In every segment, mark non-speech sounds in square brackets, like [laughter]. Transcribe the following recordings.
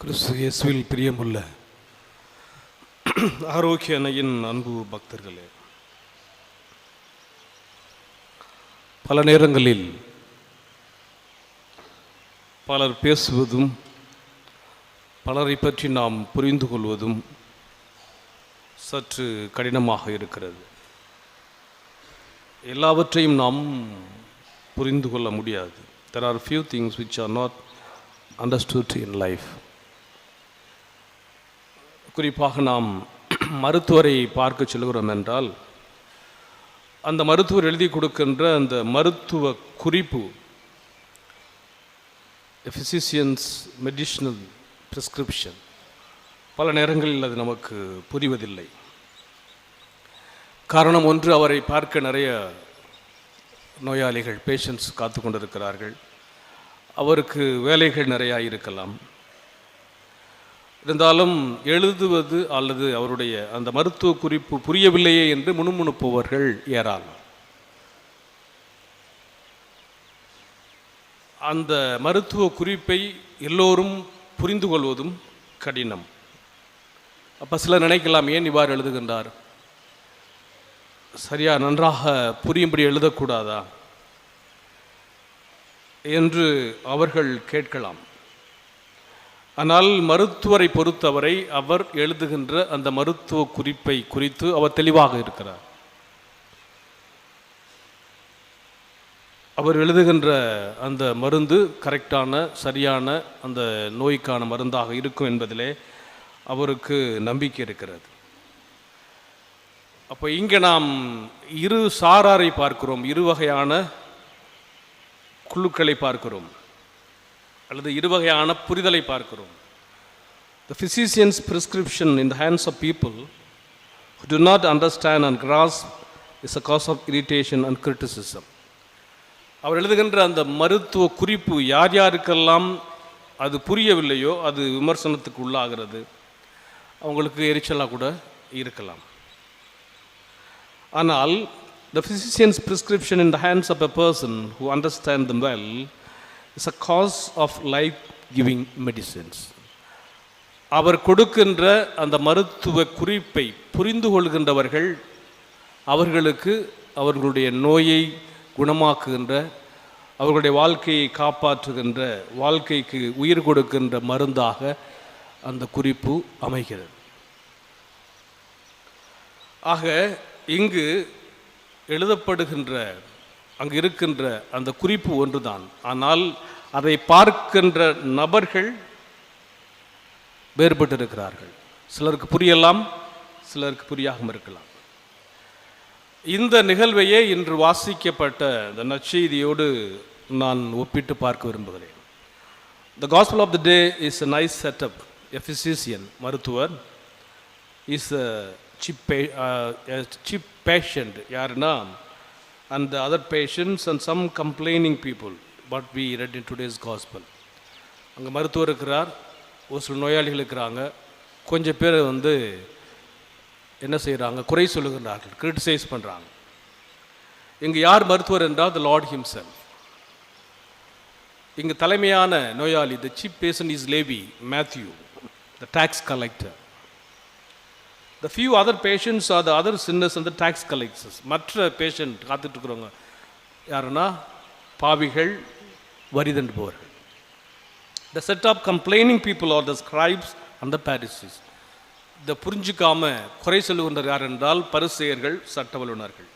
கிறிஸ்து இயேசுவில் பிரியமுள்ள ஆரோக்கிய அன்னையின் அன்பு பக்தர்களே பல நேரங்களில் பலர் பேசுவதும் பலரை பற்றி நாம் புரிந்து கொள்வதும் சற்று கடினமாக இருக்கிறது. எல்லாவற்றையும் நாம் புரிந்து கொள்ள முடியாது. There are few things which are not understood in life குறிப்பாக நாம் [clears throat] மருத்துவரை பார்க்க செல்கிறோம் என்றால் அந்த மருத்துவர் எழுதி கொடுக்கின்ற அந்த மருத்துவ குறிப்பு ஃபிசிஷியன்ஸ் மெடிஷனல் ப்ரிஸ்கிரிப்ஷன் பல நேரங்களில் அது நமக்கு புரிவதில்லை. காரணம் ஒன்று அவரை பார்க்க நிறைய நோயாளிகள் பேஷண்ட்ஸ் காத்து கொண்டிருக்கிறார்கள். அவருக்கு வேலைகள் நிறையா இருக்கலாம். இருந்தாலும் எழுதுவது அல்லது அவருடைய அந்த மருத்துவ குறிப்பு புரியவில்லையே என்று முணுமுணுப்பவர்கள் ஏறால் அந்த மருத்துவ குறிப்பை எல்லோரும் புரிந்து கொள்வதும் கடினம். அப்போ சிலர் நினைக்கலாம் ஏன் இவ்வாறு எழுதுகின்றார்? சரியா நன்றாக புரியும்படி எழுதக்கூடாதா? என்று அவர்கள் கேட்கலாம். ஆனால் மருத்துவரை பொறுத்தவரை அவர் எழுதுகின்ற அந்த மருத்துவ குறிப்பை குறித்து அவர் தெளிவாக இருக்கிறார். அவர் எழுதுகின்ற அந்த மருந்து கரெக்டான சரியான அந்த நோய்க்கான மருந்தாக இருக்கும் என்பதிலே அவருக்கு நம்பிக்கை இருக்கிறது. அப்போ இங்கே நாம் இரு சாராரை பார்க்கிறோம் இரு வகையான குழுக்களை பார்க்கிறோம் அல்லது இரு வகையான புரிதலை பார்க்கிறோம். The physician's prescription in the hands of people who do not understand and grasp is a cause of irritation and criticism. அவர் எழுதுகின்ற அந்த மருத்துவ குறிப்பு யார் யாருக்கெல்லாம் அது புரியவில்லையோ அது விமர்சனத்துக்கு உள்ளாகிறது அவங்களுக்கு எரிச்சலாக கூட இருக்கலாம் ஆனால் the physicians prescription in the hands of a person who understand them well is a cause of life giving medicines அவர் கொடுக்கின்ற அந்த மருத்துவ குறிப்பை புரிந்து கொள்கின்றவர்கள் அவர்களுக்கு அவர்களுடைய நோயை குணமாக்குகின்ற அவர்களுடைய வாழ்க்கையை காப்பாற்றுகின்ற வாழ்க்கைக்கு உயிர் கொடுக்கின்ற மருந்தாக அந்த குறிப்பு அமைகிறது. ஆக இங்கு எழுதப்படுகின்ற அங்கு இருக்கின்ற அந்த குறிப்பு ஒன்றுதான். ஆனால் அதை பார்க்கின்ற நபர்கள் வேறுபட்டு இருக்கிறார்கள் சிலருக்கு புரியலாம் சிலருக்கு புரியாமல் இருக்கலாம். இந்த நிகழ்வையே இன்று வாசிக்கப்பட்ட இந்த நற்செய்தியோடு நான் ஒப்பிட்டு பார்க்க விரும்புகிறேன். The gospel of the day is a nice setup a physician மருத்துவர் is a chief chief patient யாருன்னா and other patients and some complaining people but we read in today's gospel அங்கே மருத்துவர் இருக்கிறார். ஒரு சில நோயாளிகள் இருக்கிறாங்க. கொஞ்சம் பேர் வந்து என்ன செய்கிறாங்க குறை சொல்லுகிறார்கள் கிரிட்டிசைஸ் பண்ணுறாங்க இங்கே யார் மருத்துவர் என்றால் த லார்ட் ஹிம்செல்ஃப் இங்கே தலைமையான நோயாளி the chief patient is Levi Matthew the tax collector the few other patients are the other sinners அந்த டேக்ஸ் கலெக்டர்ஸ் மற்ற பேஷண்ட் காத்துட்ருக்குறவங்க யாருன்னா பாவிகள் வரிதண்டு போவார்கள் the set of complaining people are the scribes அந்த பாரிசிஸ் இதை புரிஞ்சிக்காம குறை சொல்லுகின்றார் யார் என்றால் பரிசெயர்கள் சட்ட வல்லுநர்கள்.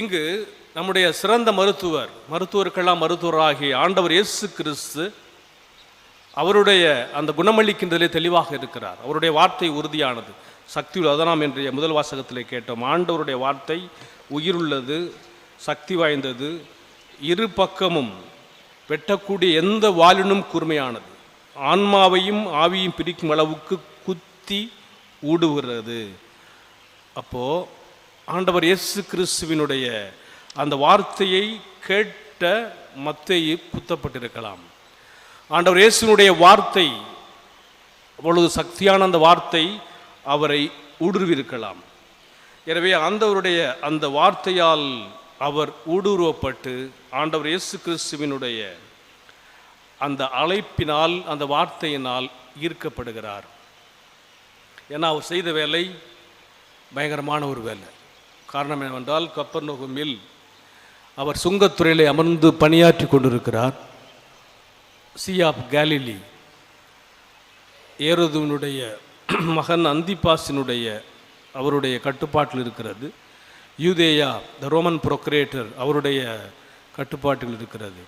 இங்கு நம்முடைய சிறந்த மருத்துவர் மருத்துவருக்கெல்லாம் மருத்துவராகிய ஆண்டவர் இயேசு கிறிஸ்து அவருடைய அந்த குணமளிக்கின்றதிலே தெளிவாக இருக்கிறார். அவருடைய வார்த்தை உறுதியானது. சக்தி அதனாம் என்றைய முதல் வாசகத்திலே கேட்டோம். ஆண்டவருடைய வார்த்தை உயிருள்ளது சக்தி வாய்ந்தது இரு பக்கமும் வெட்டக்கூடிய எந்த வாலினும் கூர்மையானது. ஆன்மாவையும் ஆவியும் பிரிக்கும் அளவுக்கு குத்தி ஊடுகிறது. அப்போது ஆண்டவர் இயேசு கிறிஸ்துவினுடைய அந்த வார்த்தையை கேட்ட மத்தையை குத்தப்பட்டிருக்கலாம். ஆண்டவர் இயேசுனுடைய வார்த்தை அவ்வளவு சக்தியான அந்த வார்த்தை அவரை ஊடுருவிருக்கலாம் எனவே ஆண்டவருடைய அந்த வார்த்தையால் அவர் ஊடுருவப்பட்டு ஆண்டவர் இயேசு கிறிஸ்துவினுடைய அந்த அழைப்பினால் அந்த வார்த்தையினால் ஈர்க்கப்படுகிறார். ஏன்னா அவர் செய்த வேலை பயங்கரமான ஒரு வேலை. காரணம் என்னவென்றால் கப்பர் கப்பர்நகுமில் அவர் சுங்கத்துறையிலே அமர்ந்து பணியாற்றி கொண்டிருக்கிறார். சி ஆஃப் கேலிலி ஏரோதுவனுடைய மகன் அந்திபாசினுடைய அவருடைய கட்டுப்பாட்டில் இருக்கிறது. யூதேயா த ரோமன் ப்ரொக்ரியேட்டர் அவருடைய கட்டுப்பாட்டில் இருக்கிறது.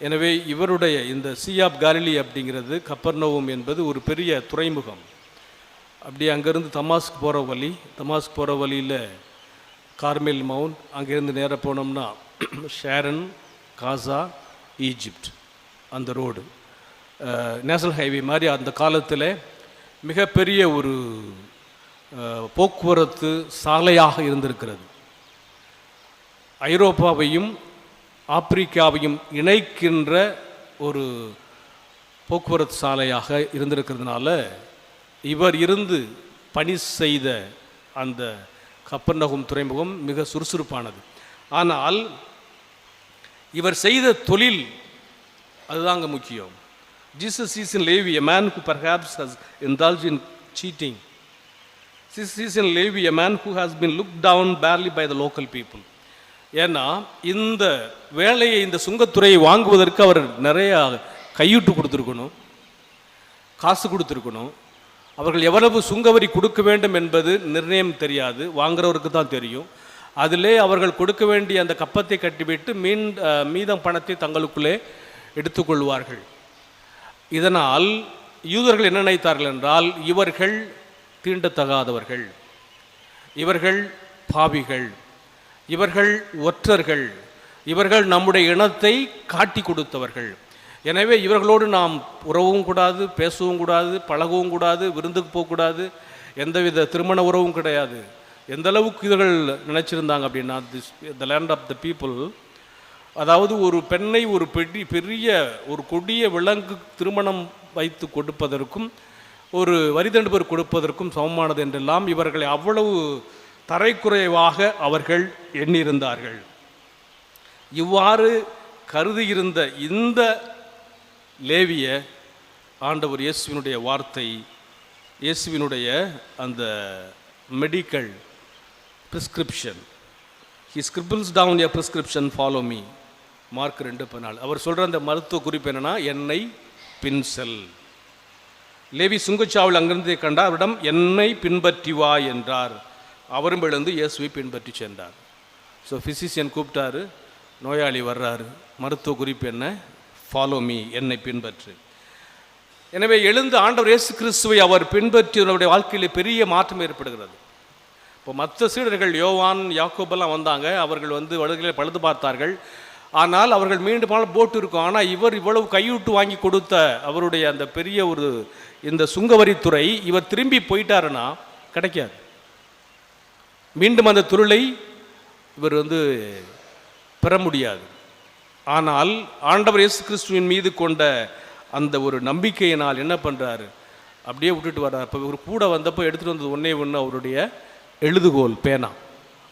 எனவே இவருடைய இந்த சி ஆப் காலிலி அப்படிங்கிறது கப்பர்னோவும் என்பது ஒரு பெரிய துறைமுகம். அப்படியே அங்கேருந்து தமாஸ்க்கு போகிற வழி தமாஸ்க்கு போகிற வழியில் கார்மெல் மவுண்ட் அங்கேருந்து நேராக போனோம்னா [clears throat] ஷேரன் காசா ஈஜிப்ட் அந்த ரோடு. நேஷனல் ஹைவே மாதிரி அந்த காலத்தில் மிகப்பெரிய ஒரு போக்குவரத்து சாலையாக இருந்திருக்கிறது. ஐரோப்பாவையும் ஆப்பிரிக்காவையும் இணைக்கின்ற ஒரு போக்குவரத்து சாலையாக இருந்திருக்கிறதுனால இவர் இருந்து பணி செய்த அந்த கப்பர்நகும் துறைமுகம் மிக சுறுசுறுப்பானது. ஆனால் இவர் செய்த தொழில் அதுதாங்க முக்கியம். Jesus is in Levi a man who perhaps has indulged in cheating This is in Levi, a man who has been looked down barely by the local ஏன்னா இந்த வேலையை இந்த சுங்கத்துறையை வாங்குவதற்கு அவர் நிறையா கையூட்டு கொடுத்துருக்கணும் காசு கொடுத்துருக்கணும். அவர்கள் எவ்வளவு சுங்கவரி கொடுக்க வேண்டும் என்பது நிர்ணயம் தெரியாது வாங்குறவருக்கு தான் தெரியும். அதிலே அவர்கள் கொடுக்க வேண்டிய அந்த கப்பத்தை கட்டிவிட்டு மீன் மீதம் பணத்தை தங்களுக்குள்ளே எடுத்துக்கொள்வார்கள். இதனால் யூதர்கள் என்ன நினைத்தார்கள் என்றால் இவர்கள் தீண்டத்தகாதவர்கள். இவர்கள் பாவிகள். இவர்கள் ஒற்றர்கள். இவர்கள் நம்முடைய இனத்தை காட்டி கொடுத்தவர்கள். எனவே இவர்களோடு நாம் உறவும் கூடாது பேசவும் கூடாது பழகவும் கூடாது விருந்துக்கு போகக்கூடாது எந்தவித திருமண உறவும் கிடையாது. எந்த அளவுக்கு இவர்கள் நினச்சிருந்தாங்க அப்படின்னா this the land of the people அதாவது ஒரு பெண்ணை ஒரு பெரிய பெரிய ஒரு கொடிய விலங்கு திருமணம் வைத்து கொடுப்பதற்கும் ஒரு வரிதண்டுபர் கொடுப்பதற்கும் சமமானது என்றெல்லாம் இவர்களை அவ்வளவு தரைக்குறைவாக அவர்கள் எண்ணியிருந்தார்கள். இவ்வாறு கருதியிருந்த இந்த லேவிய ஆண்டவர் இயேசுவினுடைய வார்த்தை இயேசுவினுடைய அந்த medical prescription he scribbles down a prescription follow me Mark ரெண்டு பதினாலு. அவர் சொல்கிற அந்த மருத்துவ குறிப்பு என்னன்னா என்னை பின் செல் லேவி சுங்கச்சாவில் அங்கிருந்து கண்டார் அவரிடம் என்னை பின்பற்றி வா என்றார். அவரும் எழுந்து இயேசுவை பின்பற்றி சென்றார். ஸோ ஃபிசிஷியன் கூப்பிட்டாரு நோயாளி வர்றாரு. மருத்துவ குறிப்பு என்ன? ஃபாலோ மீ என்னை பின்பற்று. எனவே எழுந்து ஆண்டவர் இயேசு கிறிஸ்துவை அவர் பின்பற்றியவருடைய வாழ்க்கையில் பெரிய மாற்றம் ஏற்படுகிறது. இப்போ மற்ற சீடர்கள் யோவான் யாக்கோபெல்லாம் வந்தாங்க அவர்கள் வந்து வடுகளை பழுது பார்த்தார்கள். ஆனால் அவர்கள் மீண்டும் போட் போட்டு இருக்கும். ஆனால் இவர் இவ்வளவு கையூட்டு வாங்கி கொடுத்த அவருடைய அந்த பெரிய ஒரு இந்த சுங்கவரித்துறை இவர் திரும்பி போயிட்டாருன்னா கிடைக்காது. மீண்டும் அந்த தொழிலை இவர் வந்து பெற முடியாது. ஆனால் ஆண்டவர் இயேசு கிறிஸ்துவின் மீது கொண்ட அந்த ஒரு நம்பிக்கையினால் என்ன பண்ணுறாரு அப்படியே விட்டுட்டு வர்றார். இப்போ இவர் கூட வந்தப்போ எடுத்துகிட்டு வந்தது ஒன்றே ஒன்று அவருடைய எழுதுகோல் பேனா.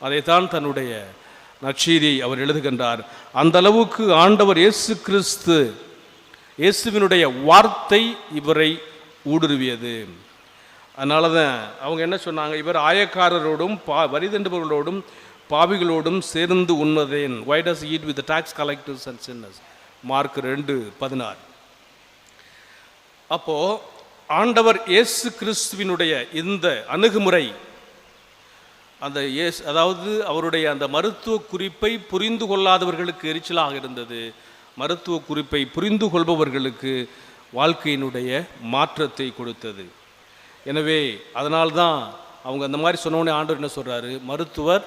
அதைத்தான் தன்னுடைய நற்செய்தியை அவர் எழுதுகின்றார். அந்த அளவுக்கு ஆண்டவர் இயேசு கிறிஸ்து இயேசுவினுடைய வார்த்தை இவரை ஊடுருவியது. அதனால தான் அவங்க என்ன சொன்னாங்க? இவர் ஆயக்காரரோடும் பா வரிதண்டுபவர்களோடும் பாவிகளோடும் சேர்ந்து உண்மதேன் why does eat with tax collectors and sinners Mark ரெண்டு பதினாறு. அப்போது ஆண்டவர் இயேசு கிறிஸ்துவினுடைய இந்த அணுகுமுறை அந்த இயேசு அதாவது அவருடைய அந்த மருத்துவ குறிப்பை புரிந்து கொள்ளாதவர்களுக்கு எரிச்சலாக இருந்தது. மருத்துவ குறிப்பை புரிந்து கொள்பவர்களுக்கு வாழ்க்கையினுடைய மாற்றத்தை கொடுத்தது. எனவே அதனால்தான் அவங்க அந்த மாதிரி சொன்னோடனே ஆண்டவர் என்ன சொல்கிறாரு மருத்துவர்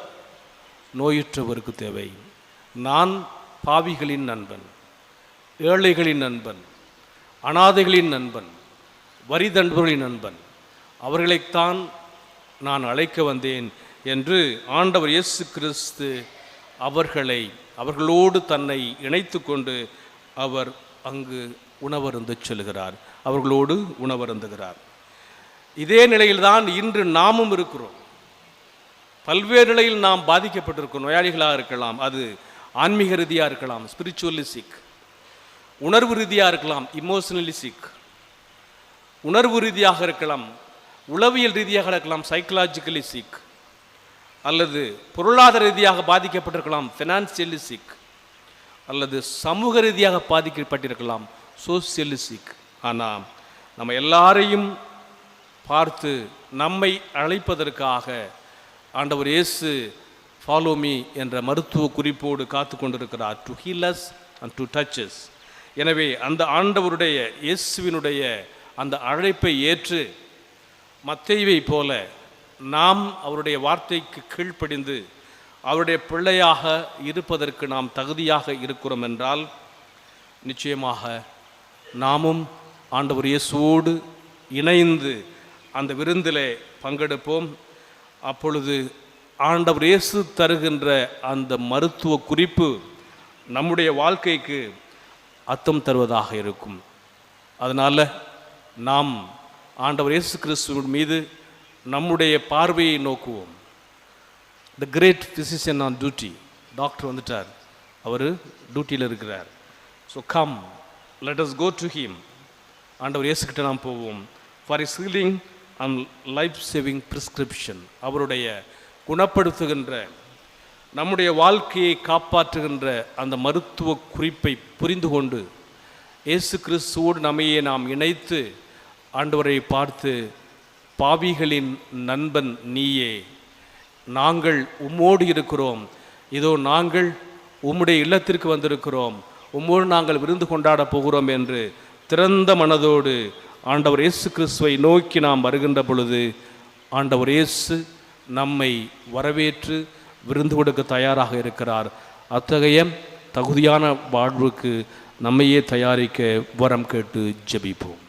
நோயுற்றவருக்கு தேவை. நான் பாவிகளின் நண்பன் ஏழைகளின் நண்பன் அனாதைகளின் நண்பன் வரி தண்டுபவர்களின் நண்பன். அவர்களைத்தான் நான் அழைக்க வந்தேன். என்று ஆண்டவர் இயேசு கிறிஸ்து அவர்களை அவர்களோடு தன்னை இணைத்து கொண்டு அவர் அங்கு உணவருந்து செல்கிறார் அவர்களோடு உணவருந்துகிறார். இதே நிலையில்தான் இன்று நாமும் இருக்கிறோம். பல்வேறு நிலையில் நாம் பாதிக்கப்பட்டிருக்கோம் நோயாளிகளாக இருக்கலாம் அது ஆன்மீக ரீதியாக இருக்கலாம் ஸ்பிரிச்சுவலி சிக் உணர்வு ரீதியாக இருக்கலாம் இமோஷனலி சிக் உணர்வு ரீதியாக இருக்கலாம் உளவியல் ரீதியாக இருக்கலாம் சைக்கலாஜிக்கலி சிக் அல்லது பொருளாதார ரீதியாக பாதிக்கப்பட்டிருக்கலாம் ஃபினான்சியலி சிக் அல்லது சமூக ரீதியாக பாதிக்கப்பட்டிருக்கலாம் சோசியலி சிக் ஆனால் நம்ம எல்லாரையும் பார்த்து நம்மை அழைப்பதற்காக ஆண்டவர் இயேசு ஃபாலோ மீ என்ற மருத்துவ குறிப்போடு காத்து கொண்டிருக்கிறார். To heals and to touches எனவே அந்த ஆண்டவருடைய இயேசுவினுடைய அந்த அழைப்பை ஏற்று மத்தைவை போல நாம் அவருடைய வார்த்தைக்கு கீழ்ப்படிந்து அவருடைய பிள்ளையாக இருப்பதற்கு நாம் தகுதியாக இருக்கிறோம் என்றால் நிச்சயமாக நாமும் ஆண்டவர் இயேசுவோடு இணைந்து அந்த விருந்திலே பங்கெடுப்போம். அப்பொழுது ஆண்டவர் இயேசு தருகின்ற அந்த மருத்துவ குறிப்பு நம்முடைய வாழ்க்கைக்கு அர்த்தம் தருவதாக இருக்கும். அதனால் நாம் ஆண்டவர் இயேசு கிறிஸ்துவின் மீது நம்முடைய பார்வையை நோக்குவோம். The great physician on duty doctor வந்துட்டார். அவர் டியூட்டியில் இருக்கிறார். So come let us go to him ஆண்டவர் இயேசுக்கிட்ட நாம் போவோம். For his healing and life saving prescription அவருடைய குணப்படுத்துகின்ற நம்முடைய வாழ்க்கையை காப்பாற்றுகின்ற அந்த மருத்துவ குறிப்பை புரிந்து கொண்டு இயேசு கிறிஸ்துவோடு நம்மையே நாம் இணைத்து ஆண்டவரை பார்த்து பாவிகளின் நண்பன் நீயே. நாங்கள் உம்மோடு இருக்கிறோம். இதோ நாங்கள் உம்முடைய இல்லத்திற்கு வந்திருக்கிறோம். உம்மோடு நாங்கள் விருந்து கொண்டாட போகிறோம் என்று திறந்த மனதோடு ஆண்டவர் இயேசு கிறிஸ்துவை நோக்கி நாம் வருகின்ற பொழுது ஆண்டவர் இயேசு நம்மை வரவேற்று விருந்து கொடுக்க தயாராக இருக்கிறார். அத்தகைய தகுதியான வாழ்வுக்கு நம்மையே தயாரிக்க வரம் கேட்டு ஜெபிப்போம்.